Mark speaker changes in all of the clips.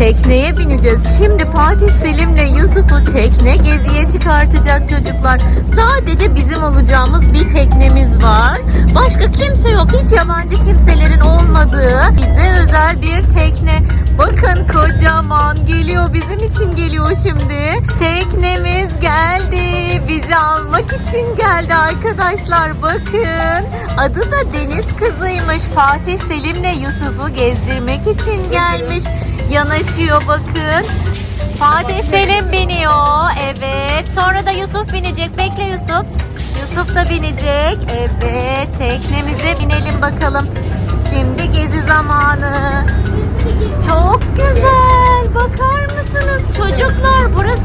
Speaker 1: Tekneye bineceğiz. Şimdi Fatih Selim'le Yusuf'u tekne geziye çıkartacak çocuklar. Sadece bizim olacağımız bir teknemiz var. Başka kimse yok. Hiç yabancı kimselerin olmadığı bize özel bir tekne. Bakın kocaman geliyor. Bizim için geliyor şimdi. Teknemiz. Almak için geldi arkadaşlar. Bakın. Adı da Deniz Kızıymış. Fatih Selim'le Yusuf'u gezdirmek için gelmiş. Yanaşıyor bakın. Fatih Selim biniyor. Evet. Sonra da Yusuf binecek. Bekle Yusuf. Yusuf da binecek. Evet. Teknemize binelim bakalım. Şimdi gezi zamanı. Çok güzel. Bakar mısınız çocuklar? Burası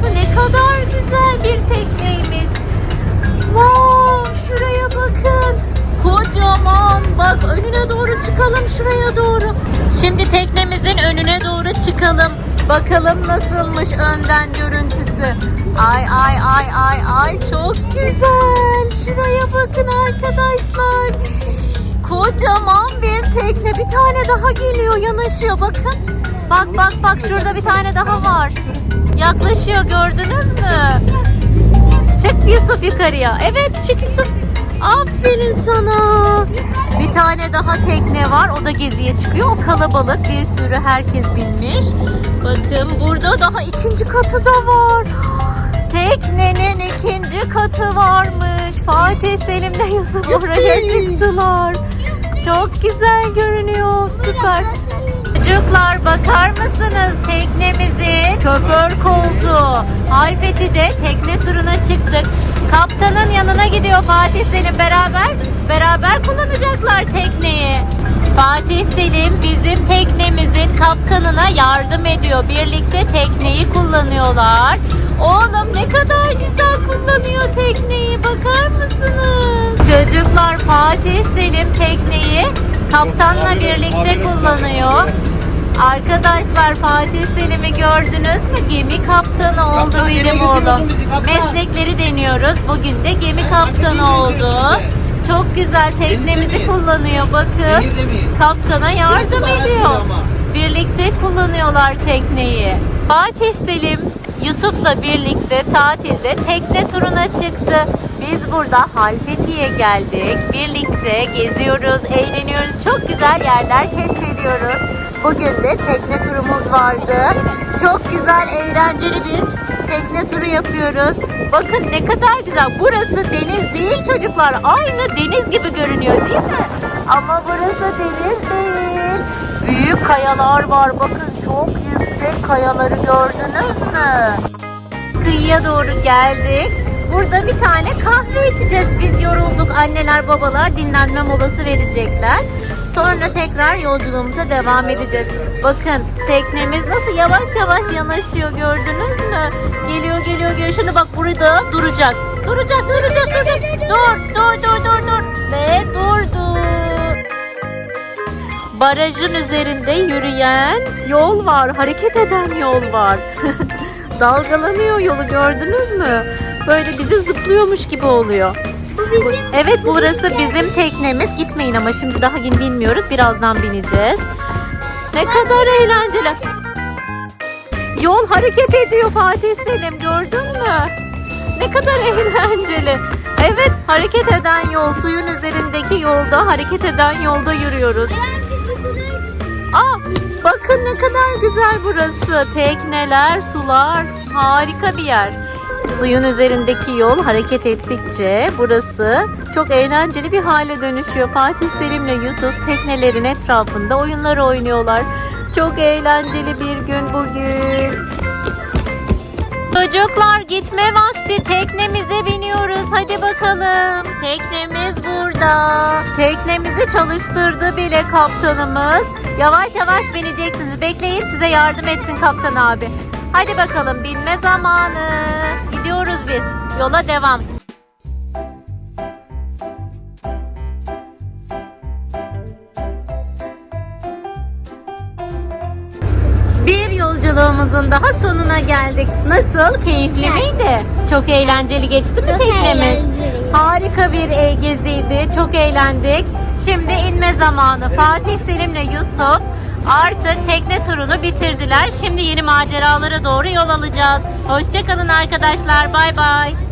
Speaker 1: Şimdi teknemizin önüne doğru çıkalım. Bakalım nasılmış önden görüntüsü. Ay ay ay ay ay çok güzel. Şuraya bakın arkadaşlar. Kocaman bir tekne. Bir tane daha geliyor yanaşıyor bakın. Bak bak bak şurada bir tane daha var. Yaklaşıyor gördünüz mü? Çık Yusuf yukarıya. Evet çık Yusuf. Aferin sana. Bir tane daha tekne var. O da geziye çıkıyor. O kalabalık. Bir sürü herkes binmiş. Bakın burada daha ikinci katı da var. Teknenin ikinci katı varmış. Fatih Selim'le Yusuf oraya çıktılar. Çok güzel görünüyor. Süper. Çocuklar bakar mısınız teknemizin şoför koltuğu. Halfeti'de tekne turuna çıktık. Kaptanın yanına gidiyor Fatih Selim beraber beraber kullanacaklar tekneyi. Fatih Selim bizim teknemizin kaptanına yardım ediyor. Birlikte tekneyi kullanıyorlar. Oğlum ne kadar güzel kullanıyor tekneyi bakar mısınız? Çocuklar Fatih Selim tekneyi kaptanla birlikte kullanıyor. Arkadaşlar Fatih Selim'i gördünüz mü? Gemi kaptanı oldu
Speaker 2: Kaptan,
Speaker 1: benim oğlum.
Speaker 2: götürüyorsun bizi kaptan?
Speaker 1: Meslekleri deniyoruz. Bugün de gemi kaptanı
Speaker 2: götürüyorsun
Speaker 1: oldu. Çok güzel teknemizi kullanıyor bakın. Kaptana yardım ediyor. Birlikte kullanıyorlar tekneyi. Fatih Selim Yusuf'la birlikte tatilde tekne turuna çıktı. Biz burada Halfeti'ye geldik. Birlikte geziyoruz, eğleniyoruz. Çok güzel yerler keşfediyoruz. Bugün de tekne turumuz vardı. Çok güzel, eğlenceli bir tekne turu yapıyoruz. Bakın ne kadar güzel. Burası deniz değil çocuklar. Aynı deniz gibi görünüyor değil mi? Ama burası deniz değil. Büyük kayalar var. Bakın çok yüksek kayaları gördünüz mü? Kıyıya doğru geldik. Burada bir tane kahve içeceğiz. Biz yorulduk. Anneler babalar dinlenme molası verecekler. Sonra tekrar yolculuğumuza devam edeceğiz. Bakın teknemiz nasıl yavaş yavaş yanaşıyor gördünüz mü? Geliyor geliyor geliyor. Şimdi bak burada duracak. Duracak duracak duracak. Dur dur dur dur dur. Ve durdu. Barajın üzerinde yürüyen yol var. Hareket eden yol var. Dalgalanıyor yolu gördünüz mü? Böyle bizi zıplıyormuş gibi oluyor. Bu- Evet burası bizim teknemiz. Gitmeyin ama şimdi daha yeni bilmiyoruz. Birazdan bineceğiz. Ne kadar eğlenceli. Yol hareket ediyor Fatih Selim gördün mü? Ne kadar eğlenceli. Evet hareket eden yol suyun üzerindeki yolda hareket eden yolda yürüyoruz. Aa, bakın ne kadar güzel burası. Tekneler, sular, harika bir yer. Suyun üzerindeki yol hareket ettikçe burası çok eğlenceli bir hale dönüşüyor. Fatih Selim'le Yusuf teknelerin etrafında oyunlar oynuyorlar. Çok eğlenceli bir gün bugün. Çocuklar gitme vakti. Teknemize biniyoruz. Hadi bakalım. Teknemiz burada. Teknemizi çalıştırdı bile kaptanımız. Yavaş yavaş bineceksiniz. Bekleyin size yardım etsin kaptan abi hadi bakalım binme zamanı gidiyoruz biz yola devam Bir yolculuğumuzun daha sonuna geldik. Nasıl? Keyifli
Speaker 3: Güzel.
Speaker 1: miydi? Çok eğlenceli geçti mi
Speaker 3: Çok
Speaker 1: teknemiz?
Speaker 3: eğlenceli.
Speaker 1: Harika bir e, geziydi. Çok eğlendik. Şimdi inme zamanı. Fatih Selim'le Yusuf artık tekne turunu bitirdiler. Şimdi yeni maceralara doğru yol alacağız. Hoşçakalın arkadaşlar. Bay bay.